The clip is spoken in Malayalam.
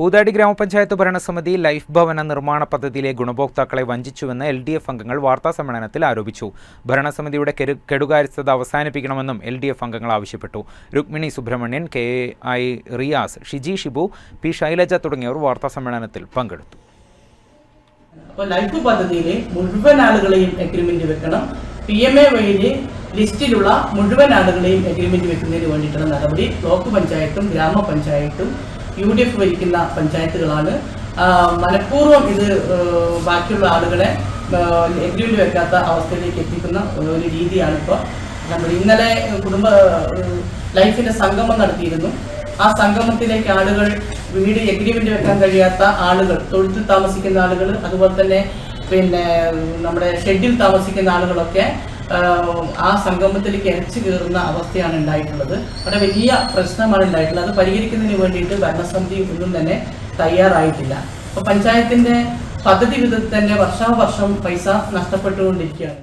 പൂതാടി ഗ്രാമപഞ്ചായത്ത് ഭരണസമിതി ലൈഫ് ഭവന നിർമ്മാണ പദ്ധതിയിലെ ഗുണഭോക്താക്കളെ വഞ്ചിച്ചുവെന്ന് എൽ ഡി എഫ് അംഗങ്ങൾ വാർത്താസമ്മേളനത്തിൽ ആരോപിച്ചു. ഭരണസമിതിയുടെ കെരു കെടുകാര്യസ്ഥത അവസാനിപ്പിക്കണമെന്നും എൽ ഡി എഫ് അംഗങ്ങൾ ആവശ്യപ്പെട്ടു. Rukmini Subramanian K I Riyas Shiji Shibu P Shailaja തുടങ്ങിയവർ വാർത്താസമ്മേളനത്തിൽ പങ്കെടുത്തു. അപ്പോൾ ലൈഫ് പദ്ധതിയിലെ മുഴുവൻ ആളുകളെയും എഗ്രിമെന്റ് വെക്കണം. പി എം എ ലിസ്റ്റിലുള്ള മുഴുവൻ ആളുകളെയും എഗ്രിമെന്റ് വെക്കുന്നതിന് വേണ്ടിയിട്ടുള്ള നടപടി ബ്ലോക്ക് പഞ്ചായത്തും ഗ്രാമപഞ്ചായത്തും യു ഡി എഫ് ഭരിക്കുന്ന പഞ്ചായത്തുകളാണ്. മനഃപൂർവം ഇത് ബാക്കിയുള്ള ആളുകളെ എഗ്രിമെന്റ് വെക്കാത്ത അവസ്ഥയിലേക്ക് എത്തിക്കുന്ന ഒരു രീതിയാണ് ഇപ്പോൾ നമ്മൾ ഇന്നലെ കുടുംബ ലൈഫിന്റെ സംഗമം നടത്തിയിരുന്നു. ആ സംഗമത്തിലേക്ക് ആളുകൾ വീട് എഗ്രിമെന്റ് വെക്കാൻ കഴിയാത്ത ആളുകൾ തൊഴുത്തിൽ താമസിക്കുന്ന ആളുകൾ അതുപോലെ തന്നെ പിന്നെ നമ്മുടെ ഷെഡിൽ താമസിക്കുന്ന ആളുകളൊക്കെ ആ സംഗമത്തിലേക്ക് ഇരച്ചു കയറുന്ന അവസ്ഥയാണ് ഉണ്ടായിട്ടുള്ളത്. അവിടെ വലിയ പ്രശ്നമാണ് ഉണ്ടായിട്ടുള്ളത്. അത് പരിഹരിക്കുന്നതിന് വേണ്ടിയിട്ട് ഭരണസമിതി ഒന്നും തന്നെ തയ്യാറായിട്ടില്ല. അപ്പൊ പഞ്ചായത്തിന്റെ പദ്ധതി വിധത്തിൽ തന്നെ വർഷാവർഷം പൈസ നഷ്ടപ്പെട്ടുകൊണ്ടിരിക്കുകയാണ്.